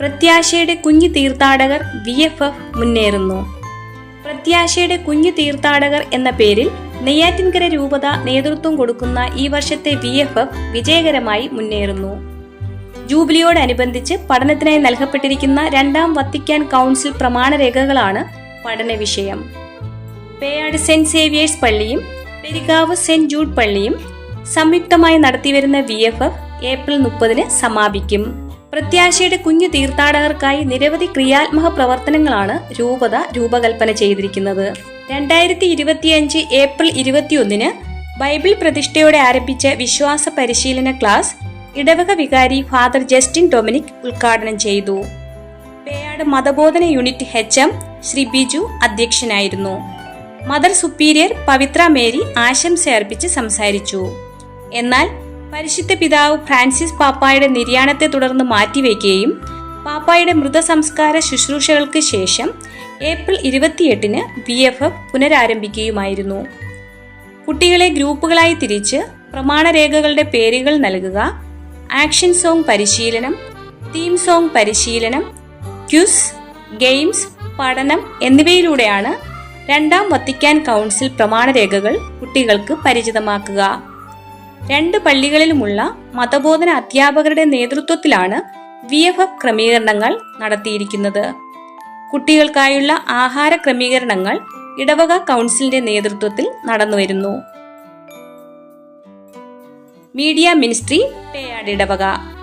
പ്രത്യാശയുടെ കുഞ്ഞു തീർത്ഥാടകർ വി എഫ് എഫ് മുന്നേറുന്നു. പ്രത്യാശയുടെ കുഞ്ഞു തീർത്ഥാടകർ എന്ന പേരിൽ നെയ്യാറ്റിൻകര രൂപത നേതൃത്വം കൊടുക്കുന്ന ഈ വർഷത്തെ വി എഫ് എഫ് വിജയകരമായി മുന്നേറുന്നു. ജൂബിലിയോടനുബന്ധിച്ച് പഠനത്തിനായി നൽകപ്പെട്ടിരിക്കുന്ന രണ്ടാം വത്തിക്കാൻ കൗൺസിൽ പ്രമാണരേഖകളാണ് പഠന വിഷയം പേയാട് സെന്റ് സേവിയേഴ്സ് പള്ളിയും പെരികാവ് സെന്റ് ജൂഡ് പള്ളിയും സംയുക്തമായി നടത്തിവരുന്ന വി എഫ് എഫ് ഏപ്രിൽ മുപ്പതിന് സമാപിക്കും. പ്രത്യാശയുടെ കുഞ്ഞു തീർത്ഥാടകർക്കായി നിരവധി ക്രിയാത്മക പ്രവർത്തനങ്ങളാണ് രൂപത രൂപകൽപ്പന ചെയ്തിരിക്കുന്നത്. രണ്ടായിരത്തി ഇരുപത്തിയഞ്ച് ഏപ്രിൽ ഇരുപത്തിയൊന്നിന് ബൈബിൾ പ്രതിഷ്ഠയോടെ ആരംഭിച്ച വിശ്വാസ പരിശീലന ക്ലാസ് ഇടവക വികാരി ഫാദർ ജസ്റ്റിൻ ഡൊമിനിക് ഉദ്ഘാടനം ചെയ്തു. പേയാട് മതബോധന unit H M Shri Biju അധ്യക്ഷനായിരുന്നു. മദർ സുപ്പീരിയർ പവിത്ര മേരി ആശംസ അർപ്പിച്ച് സംസാരിച്ചു. എന്നാൽ പരിശുദ്ധ പിതാവ് ഫ്രാൻസിസ് പാപ്പായുടെ നിര്യാണത്തെ തുടർന്ന് മാറ്റിവെക്കുകയും പാപ്പായുടെ മൃതസംസ്കാര ശുശ്രൂഷകൾക്ക് ശേഷം ഏപ്രിൽ ഇരുപത്തിയെട്ടിന് ബി എഫ് എഫ് പുനരാരംഭിക്കുകയുമായിരുന്നു. കുട്ടികളെ ഗ്രൂപ്പുകളായി തിരിച്ച് പ്രമാണരേഖകളുടെ പേരുകൾ നൽകുക ആക്ഷൻ സോങ് പരിശീലനം തീം സോങ് പരിശീലനം ക്യൂസ് ഗെയിംസ് പഠനം എന്നിവയിലൂടെയാണ് രണ്ടാം വത്തിക്കാൻ കൗൺസിൽ പ്രമാണരേഖകൾ കുട്ടികൾക്ക് പരിചിതമാക്കുക. രണ്ട് പള്ളികളിലുമുള്ള മതബോധന അധ്യാപകരുടെ നേതൃത്വത്തിലാണ് വി എഫ് എഫ് ക്രമീകരണങ്ങൾ നടത്തിയിരിക്കുന്നത്. കുട്ടികൾക്കായുള്ള ആഹാര ക്രമീകരണങ്ങൾ ഇടവക കൗൺസിലിന്റെ നേതൃത്വത്തിൽ നടന്നുവരുന്നു. മീഡിയ മിനിസ്ട്രി പേയാട് ഇടവക.